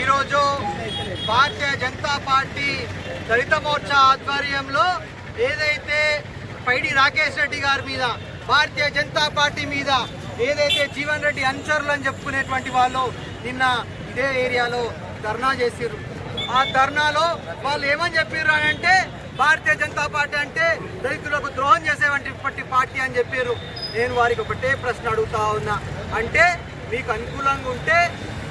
ఈరోజు భారతీయ జనతా పార్టీ దళిత మోర్చా ఆధ్వర్యంలో ఏదైతే పైడి రాకేష్ రెడ్డి గారి మీద భారతీయ జనతా పార్టీ మీద ఏదైతే జీవన్ రెడ్డి అనుచరులు అని చెప్పుకునేటువంటి వాళ్ళు నిన్న ఇదే ఏరియాలో ధర్నా చేసిర్రు. ఆ ధర్నాలో వాళ్ళు ఏమని చెప్పారు అంటే భారతీయ జనతా పార్టీ అంటే దళితులకు ద్రోహం చేసేటువంటి పార్టీ అని చెప్పారు. నేను వారికి ఒకటే ప్రశ్న అడుగుతా ఉన్నా. అంటే మీకు అనుకూలంగా ఉంటే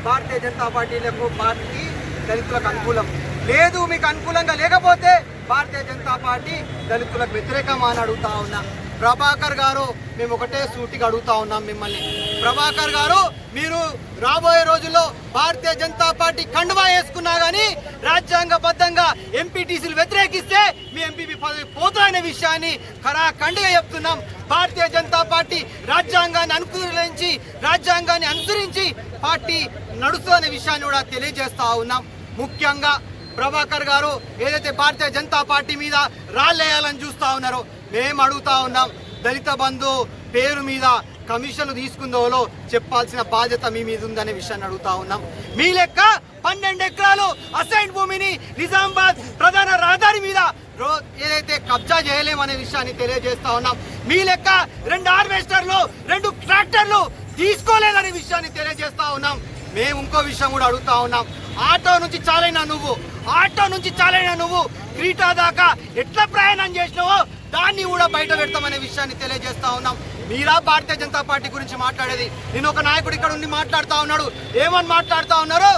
భారతీయ జనతా పార్టీలకు పార్టీ దళితులకు అనుకూలం. లేదు మీకు అనుకూలంగా లేకపోతే భారతీయ జనతా పార్టీ దళితులకు వ్యతిరేకమా అని అడుగుతా ఉన్నా. ప్రభాకర్ గారు మేము ఒకటే సూటిగా అడుగుతా ఉన్నాం మిమ్మల్ని. ప్రభాకర్ గారు మీరు రాబోయే రోజుల్లో భారతీయ జనతా పార్టీ కండువా వేసుకున్నా కానీ రాజ్యాంగబద్ధంగా ఎంపీటీసీలు వ్యతిరేకిస్తే ఎంపీపీ పదవి పోతాయనే విషయాన్ని ఖరాఖండిగా చెప్తున్నాం. భారతీయ జనతా పార్టీ రాజ్యాంగాన్ని అనుకూలించి రాజ్యాంగాన్ని అనుసరించి పార్టీ నడుస్తుందనే విషయాన్ని కూడా తెలియజేస్తా ఉన్నాం. ముఖ్యంగా ప్రభాకర్ గారు ఏదైతే భారతీయ జనతా పార్టీ మీద రాళ్ళేయాలని చూస్తా ఉన్నారో మేము అడుగుతా ఉన్నాం దళిత బంధు పేరు మీద కమిషన్లు తీసుకుందోలో చెప్పాల్సిన బాధ్యత మీ మీద ఉందనే విషయాన్ని అడుగుతా ఉన్నాం. మీ లెక్క పన్నెండు ఎకరాలు అసైన్ భూమిని నిజామాబాద్ ప్రధాన రహదారి మీద రోజు ఏదైతే కబ్జా చేయలేమనే విషయాన్ని తెలియజేస్తా ఉన్నాం. మీ లెక్క రెండు హార్వెస్టర్లు రెండు ట్రాక్టర్లు తీసుకోలేదనే విషయాన్ని తెలియజేస్తా ఉన్నాం. మేము ఇంకో విషయం కూడా అడుగుతా ఉన్నాం. ఆటో నుంచి చాలైనా నువ్వు ఆటో నుంచి చాలైనా నువ్వు క్రీటా దాకా ఎట్లా ప్రయాణం చేసినావో దాన్ని కూడా బయట పెడతామనే విషయాన్ని తెలియజేస్తా ఉన్నాం. మీరా భారతీయ జనతా పార్టీ గురించి మాట్లాడేది. నేను ఒక నాయకుడు ఇక్కడ ఉండి మాట్లాడుతూ ఉన్నాడు. ఏమని మాట్లాడుతూ ఉన్నారు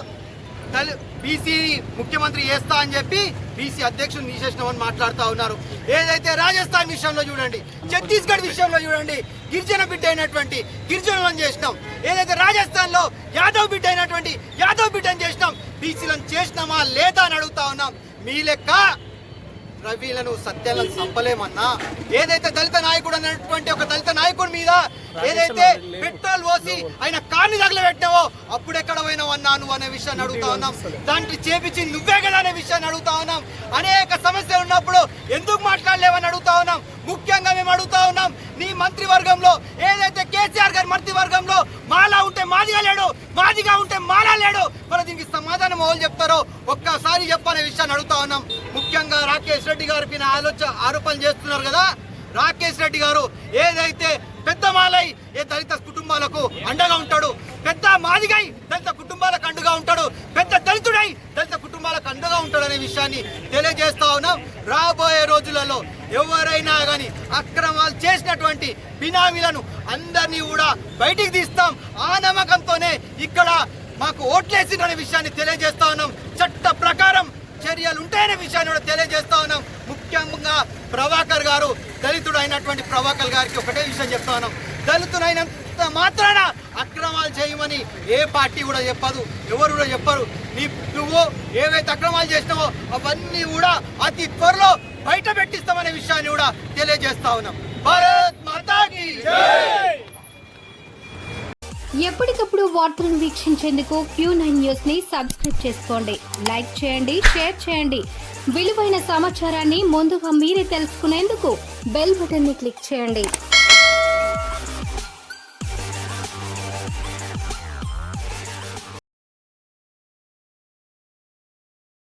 బీసీ ముఖ్యమంత్రి చేస్తా అని చెప్పి బీసీ అధ్యక్షుడు తీసేసినామని మాట్లాడుతూ ఉన్నారు. ఏదైతే రాజస్థాన్ విషయంలో చూడండి ఛత్తీస్గఢ్ విషయంలో చూడండి గిరిజన బిడ్డ అయినటువంటి గిరిజనులను చేసినాం. ఏదైతే రాజస్థాన్లో యాదవ్ బిడ్డ అయినటువంటి యాదవ్ బిడ్డను చేసినాం బీసీలను చేసినామా లేదా అని అడుగుతా ఉన్నాం. మీ లెక్క రవిలను సత్యాలను చంపలేమన్నా? ఏదైతే దళిత నాయకుడు అన్నటువంటి ఒక దళిత నాయకుడి మీద ఏదైతే పెట్రోల్ పోసి ఆయన కార్ని తగలబెట్టావో అప్పుడు ఎక్కడ పోయినావు అన్నా నువ్వు అనే విషయాన్ని అడుగుతా ఉన్నాం. దాంట్లో చేపించి నువ్వే కదా అనే విషయాన్ని అడుగుతా ఉన్నాం. అనేక సమస్యలు ఉన్నప్పుడు ఎందుకు మాట్లాడలేవని అడుగుతా ఉన్నాం. ముఖ్యంగా మేము అడుగుతా ఉన్నాం నీ మంత్రివర్గంలో ఏదైతే కేసీఆర్ గారి మాలా ఉంటే మాదిగా లేడు మాదిగా ఉంటే మాలా లేడు. మరి దీనికి సమాధానం ఎవరు చెప్తారో ఒక్కసారి చెప్పనే విషయాన్ని అడుగుతా ఉన్నాం. ముఖ్యంగా రాకేష్ రెడ్డి గారి పైన ఆలోచన ఆరోపణలు చేస్తున్నారు కదా. రాకేష్ రెడ్డి గారు ఏదైతే పెద్ద మాలై ఏ దళిత కుటుంబాలకు అండగా ఉంటారు పెద్ద మాదిగై దళిత కుటుంబాలకు అండగా ఉంటాడు పెద్ద దళితుడై దళిత కుటుంబాలకు అండగా ఉంటాడు అనే విషయాన్ని తెలియజేస్తా ఉన్నాం. రాబోయే రోజులలో ఎవరైనా కానీ అక్రమాలు చేసినటువంటి బినామీలను అందరినీ కూడా బయటికి తీస్తాం. ఆ నమ్మకంతోనే ఇక్కడ మాకు ఓట్లేసిందనే విషయాన్ని తెలియజేస్తా ఉన్నాం. చట్ట ప్రకారం చర్యలు ఉంటాయనే విషయాన్ని కూడా తెలియజేస్తా ఉన్నాం. ముఖ్యంగా ప్రభాకర్ గారు దళితుడు అయినటువంటి ప్రభాకర్ గారికి ఒకటే విషయం చెప్తా ఉన్నాం. దళితుడైనంత మాత్రాన అక్రమాలు చేయమని ఏ పార్టీ కూడా చెప్పదు ఎవరు కూడా చెప్పరు. నీ నువ్వు ఏవైతే అక్రమాలు చేసినావో అవన్నీ కూడా అతి త్వరలో బయట పెట్టిస్తామనే విషయాన్ని కూడా తెలియజేస్తా ఉన్నాం. భారత్ మాతాకి ఎప్పటికప్పుడు వార్తలను వీక్షించేందుకు క్యూ నైన్ న్యూస్ని సబ్స్క్రైబ్ చేసుకోండి. లైక్ చేయండి షేర్ చేయండి. విలువైన సమాచారాన్ని ముందుగా మీరే తెలుసుకునేందుకు బెల్ బటన్ని క్లిక్ చేయండి.